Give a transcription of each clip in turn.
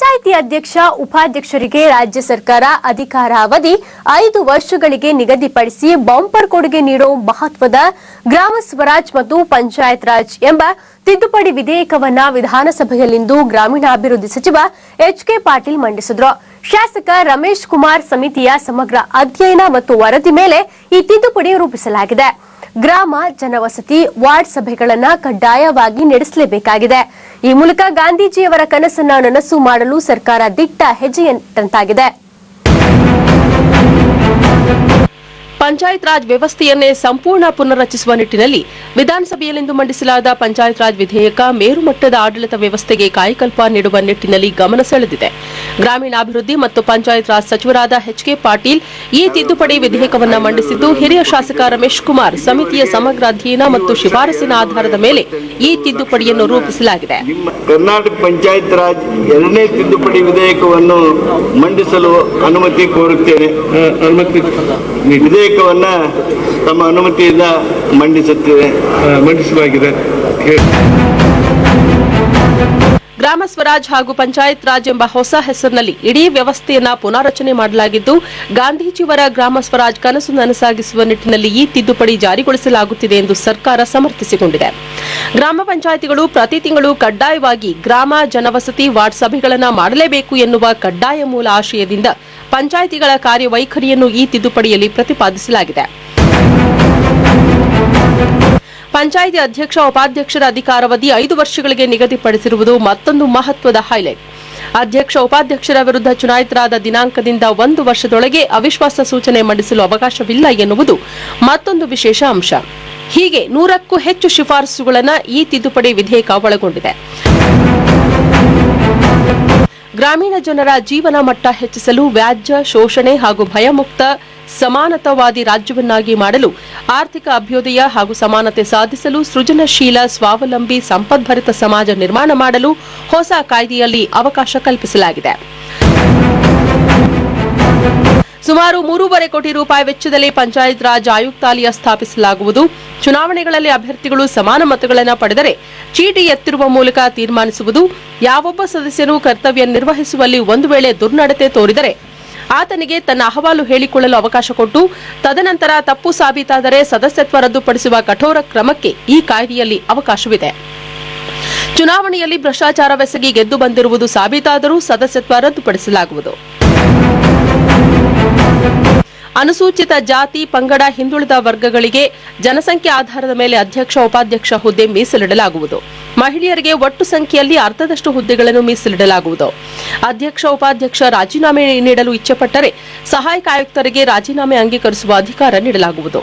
ಪಂಚಾಯಿತಿ ಅಧ್ಯಕ್ಷ, ಉಪಾಧ್ಯಕ್ಷರಿಗೆ ರಾಜ್ಯ ಸರ್ಕಾರ ಅಧಿಕಾರಾವಧಿ ಐದು ವರ್ಷಗಳಿಗೆ ನಿಗದಿಪಡಿಸಿ ಬಂಪರ್ ಕೊಡುಗೆ ನೀಡುವ ಮಹತ್ವದ ಗ್ರಾಮ ಸ್ವರಾಜ್ ಮತ್ತು ಪಂಚಾಯತ್ ರಾಜ್ ಎಂಬ ತಿದ್ದುಪಡಿ ವಿಧೇಯಕವನ್ನ ವಿಧಾನಸಭೆಯಲ್ಲಿಂದು ಗ್ರಾಮೀಣಾಭಿವೃದ್ಧಿ ಸಚಿವ ಎಚ್ ಕೆ ಪಾಟೀಲ್ ಮಂಡಿಸಿದ್ರು. ಶಾಸಕ ರಮೇಶ್ ಕುಮಾರ್ ಸಮಿತಿಯ ಸಮಗ್ರ ಅಧ್ಯಯನ ಮತ್ತು ವರದಿ ಮೇಲೆ ಈ ತಿದ್ದುಪಡಿ ರೂಪಿಸಲಾಗಿದೆ. ಗ್ರಾಮ, ಜನವಸತಿ, ವಾರ್ಡ್ ಸಭೆಗಳನ್ನ ಕಡ್ಡಾಯವಾಗಿ ನಡೆಸಲೇಬೇಕಾಗಿದೆ. ಈ ಮೂಲಕ ಗಾಂಧೀಜಿಯವರ ಕನಸನ್ನ ನನಸು ಮಾಡಲು ಸರ್ಕಾರ ದಿಟ್ಟ ಹೆಜ್ಜೆಯಂತಾಗಿದೆ ಪಂಚಾಯತ್ ರಾಜ್ ವ್ಯವಸ್ಥೆಯನ್ನೇ ಸಂಪೂರ್ಣ ಪುನರ್ರಚಿಸುವ ನಿಟ್ಟಿನಲ್ಲಿ ವಿಧಾನಸಭೆಯಲ್ಲಿಂದು ಮಂಡಿಸಲಾದ ಪಂಚಾಯತ್ ರಾಜ್ ವಿಧೇಯಕ ಮೇರುಮಟ್ಟದ ಆಡಳಿತ ವ್ಯವಸ್ಥೆಗೆ ಕಾಯಕಲ್ಪ ನೀಡುವ ನಿಟ್ಟಿನಲ್ಲಿ ಗಮನ ಸೆಳೆದಿದೆ. ಗ್ರಾಮೀಣಾಭಿವೃದ್ಧಿ ಮತ್ತು ಪಂಚಾಯತ್ ರಾಜ್ ಸಚಿವರಾದ ಎಚ್ ಕೆ ಪಾಟೀಲ್ ಈ ತಿದ್ದುಪಡಿ ವಿಧೇಯಕವನ್ನು ಮಂಡಿಸಿದ್ದು ಹಿರಿಯ ಶಾಸಕ ರಮೇಶ್ ಕುಮಾರ್ ಸಮಿತಿಯ ಸಮಗ್ರ ಅಧ್ಯಯನ ಮತ್ತು ಶಿಫಾರಸಿನ ಆಧಾರದ ಮೇಲೆ ಈ ತಿದ್ದುಪಡಿಯನ್ನು ರೂಪಿಸಲಾಗಿದೆ. ನಿಮ್ಮ ಕರ್ನಾಟಕ ಪಂಚಾಯತ್ ರಾಜ್ ಎರಡನೇ ತಿದ್ದುಪಡಿ ವಿಧೇಯಕವನ್ನು ಮಂಡಿಸಲು ಅನುಮತಿ ಕೋರುತ್ತೇನೆ. ಅನುಮತಿ ವಿಧೇಯಕವನ್ನ ತಮ್ಮ ಅನುಮತಿಯಿಂದ ಮಂಡಿಸುತ್ತೇವೆ. ಮಂಡಿಸಲಾಗಿದೆ ಗ್ರಾಮ ಸ್ವರಾಜ್ ಹಾಗೂ ಪಂಚಾಯತ್ ರಾಜ್ ಎಂಬ ಹೊಸ ಹೆಸರಿನಲ್ಲಿ ಇಡೀ ವ್ಯವಸ್ಥೆಯನ್ನ ಪುನಾರಚನೆ ಮಾಡಲಾಗಿದ್ದು, ಗಾಂಧೀಜಿಯವರ ಗ್ರಾಮ ಸ್ವರಾಜ್ ಕನಸು ನನಸಾಗಿಸುವ ನಿಟ್ಟಿನಲ್ಲಿ ಈ ತಿದ್ದುಪಡಿ ಜಾರಿಗೊಳಿಸಲಾಗುತ್ತಿದೆ ಎಂದು ಸರ್ಕಾರ ಸಮರ್ಥಿಸಿಕೊಂಡಿದೆ. ಗ್ರಾಮ ಪಂಚಾಯಿತಿಗಳು ಪ್ರತಿ ತಿಂಗಳು ಕಡ್ಡಾಯವಾಗಿ ಗ್ರಾಮ ಜನವಸತಿ ವಾರ್ಡ್ ಸಭೆಗಳನ್ನು ಮಾಡಲೇಬೇಕು ಎನ್ನುವ ಕಡ್ಡಾಯ ಮೂಲ ಆಶಯದಿಂದ ಪಂಚಾಯಿತಿಗಳ ಕಾರ್ಯವೈಖರಿಯನ್ನು ಈ ತಿದ್ದುಪಡಿಯಲ್ಲಿ ಪ್ರತಿಪಾದಿಸಲಾಗಿದೆ. ಪಂಚಾಯಿತಿ ಅಧ್ಯಕ್ಷ, ಉಪಾಧ್ಯಕ್ಷರ ಅಧಿಕಾರಾವಧಿ ಐದು ವರ್ಷಗಳಿಗೆ ನಿಗದಿಪಡಿಸಿರುವುದು ಮತ್ತೊಂದು ಮಹತ್ವದ ಹೈಲೈಟ್. ಅಧ್ಯಕ್ಷ, ಉಪಾಧ್ಯಕ್ಷರ ವಿರುದ್ಧ ಚುನಾಯಿತರಾದ ದಿನಾಂಕದಿಂದ ಒಂದು ವರ್ಷದೊಳಗೆ ಅವಿಶ್ವಾಸ ಸೂಚನೆ ಮಂಡಿಸಲು ಅವಕಾಶವಿಲ್ಲ ಎನ್ನುವುದು ಮತ್ತೊಂದು ವಿಶೇಷ ಅಂಶ. ಹೀಗೆ ನೂರಕ್ಕೂ ಹೆಚ್ಚು ಶಿಫಾರಸುಗಳನ್ನು ಈ ತಿದ್ದುಪಡಿ ವಿಧೇಯಕ ಒಳಗೊಂಡಿದೆ. ಗ್ರಾಮೀಣ ಜನರ ಜೀವನ ಮಟ್ಟ ಹೆಚ್ಚಿಸಲು ವ್ಯಾಜ್ಯ, ಶೋಷಣೆ ಹಾಗೂ ಭಯಮುಕ್ತ ಸಮಾನತಾವಾದಿ ರಾಜ್ಯವನ್ನಾಗಿ ಮಾಡಲು ಆರ್ಥಿಕ ಅಭ್ಯುದಯ ಹಾಗೂ ಸಮಾನತೆ ಸಾಧಿಸಲು ಸೃಜನಶೀಲ, ಸ್ವಾವಲಂಬಿ, ಸಂಪದ್ಭರಿತ ಸಮಾಜ ನಿರ್ಮಾಣ ಮಾಡಲು ಹೊಸ ಕಾಯ್ದೆಯಲ್ಲಿ ಅವಕಾಶ ಕಲ್ಪಿಸಲಾಗಿದೆ. ಸುಮಾರು ಮೂರೂವರೆ ಕೋಟಿ ರೂಪಾಯಿ ವೆಚ್ಚದಲ್ಲಿ ಪಂಚಾಯತ್ ರಾಜ್ ಆಯುಕ್ತಾಲಯ ಸ್ಥಾಪಿಸಲಾಗುವುದು. ಚುನಾವಣೆಗಳಲ್ಲಿ ಅಭ್ಯರ್ಥಿಗಳು ಸಮಾನ ಮತಗಳನ್ನು ಪಡೆದರೆ ಚೀಟಿ ಎತ್ತಿರುವ ಮೂಲಕ ತೀರ್ಮಾನಿಸುವುದು. ಯಾವೊಬ್ಬ ಸದಸ್ಯರು ಕರ್ತವ್ಯ ನಿರ್ವಹಿಸುವಲ್ಲಿ ಒಂದು ವೇಳೆ ದುರ್ನಡತೆ ತೋರಿದರೆ ಆತನಿಗೆ ತನ್ನ ಅಹವಾಲು ಹೇಳಿಕೊಳ್ಳಲು ಅವಕಾಶ ಕೊಟ್ಟು, ತದನಂತರ ತಪ್ಪು ಸಾಬೀತಾದರೆ ಸದಸ್ಯತ್ವ ರದ್ದುಪಡಿಸುವ ಕಠೋರ ಕ್ರಮಕ್ಕೆ ಈ ಕಾಯ್ದೆಯಲ್ಲಿ ಅವಕಾಶವಿದೆ. ಚುನಾವಣೆಯಲ್ಲಿ ಭ್ರಷ್ಟಾಚಾರವೆಸಗಿ ಗೆದ್ದು ಬಂದಿರುವುದು ಸಾಬೀತಾದರೂ ಸದಸ್ಯತ್ವ ರದ್ದುಪಡಿಸಲಾಗುವುದು. ಅನುಸೂಚಿತ ಜಾತಿ, ಪಂಗಡ, ಹಿಂದುಳಿದ ವರ್ಗಗಳಿಗೆ ಜನಸಂಖ್ಯೆ ಆಧಾರದ ಮೇಲೆ ಅಧ್ಯಕ್ಷ, ಉಪಾಧ್ಯಕ್ಷ ಹುದ್ದೆ ಮೀಸಲಿಡಲಾಗುವುದು. ಮಹಿಳೆಯರಿಗೆ ಒಟ್ಟು ಸಂಖ್ಯೆಯಲ್ಲಿ ಅರ್ಧದಷ್ಟು ಹುದ್ದೆಗಳನ್ನು ಮೀಸಲಿಡಲಾಗುವುದು. ಅಧ್ಯಕ್ಷ, ಉಪಾಧ್ಯಕ್ಷ ರಾಜೀನಾಮೆ ನೀಡಲು ಇಚ್ಛೆಪಟ್ಟರೆ ಸಹಾಯಕ ಆಯುಕ್ತರಿಗೆ ರಾಜೀನಾಮೆ ಅಂಗೀಕರಿಸುವ ಅಧಿಕಾರ ನೀಡಲಾಗುವುದು.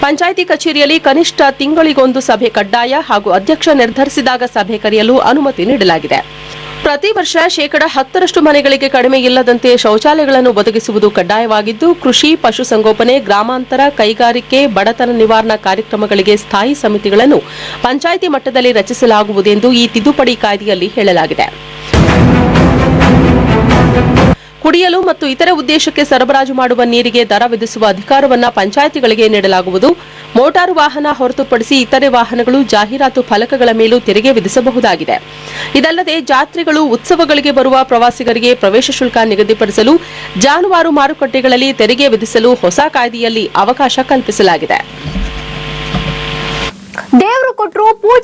ಪಂಚಾಯಿತಿ ಕಚೇರಿಯಲ್ಲಿ ಕನಿಷ್ಠ ತಿಂಗಳಿಗೊಂದು ಸಭೆ ಕಡ್ಡಾಯ ಹಾಗೂ ಅಧ್ಯಕ್ಷ ನಿರ್ಧರಿಸಿದಾಗ ಸಭೆ ಕರೆಯಲು ಅನುಮತಿ ನೀಡಲಾಗಿದೆ. ಪ್ರತಿ ವರ್ಷ ಶೇಕಡ ಹತ್ತರಷ್ಟು ಮನೆಗಳಿಗೆ ಕಡಿಮೆ ಇಲ್ಲದಂತೆ ಶೌಚಾಲಯಗಳನ್ನು ಒದಗಿಸುವುದು ಕಡ್ಡಾಯವಾಗಿದ್ದು, ಕೃಷಿ ಪಶುಸಂಗೋಪನೆ ಗ್ರಾಮಾಂತರ, ಕೈಗಾರಿಕೆ, ಬಡತನ ನಿವಾರಣಾ ಕಾರ್ಯಕ್ರಮಗಳಿಗೆ ಸ್ಥಾಯಿ ಸಮಿತಿಗಳನ್ನು ಪಂಚಾಯಿತಿ ಮಟ್ಟದಲ್ಲಿ ರಚಿಸಲಾಗುವುದೆಂದು ಈ ತಿದ್ದುಪಡಿ ಕಾಯ್ದೆಯಲ್ಲಿ ಹೇಳಲಾಗಿದೆ. ಕುಡಿಯಲು ಮತ್ತು ಇತರೆ ಉದ್ದೇಶಕ್ಕೆ ಸರಬರಾಜು ಮಾಡುವ ನೀರಿಗೆ ದರ ವಿಧಿಸುವ ಅಧಿಕಾರವನ್ನು ಪಂಚಾಯಿತಿಗಳಿಗೆ ನೀಡಲಾಗುವುದು. ಮೋಟಾರು ವಾಹನ ಹೊರತುಪಡಿಸಿ ಇತರೆ ವಾಹನಗಳು ಜಾಹೀರಾತು ಫಲಕಗಳ ಮೇಲೂ ತೆರಿಗೆ ವಿಧಿಸಬಹುದಾಗಿದೆ. ಇದಲ್ಲದೆ ಜಾತ್ರೆಗಳು, ಉತ್ಸವಗಳಿಗೆ ಬರುವ ಪ್ರವಾಸಿಗರಿಗೆ ಪ್ರವೇಶ ಶುಲ್ಕ ನಿಗದಿಪಡಿಸಲು ಜಾನುವಾರು ಮಾರುಕಟ್ಟೆಗಳಲ್ಲಿ ತೆರಿಗೆ ವಿಧಿಸಲು ಹೊಸ ಕಾಯ್ದೆಯಲ್ಲಿ ಅವಕಾಶ ಕಲ್ಪಿಸಲಾಗಿದೆ.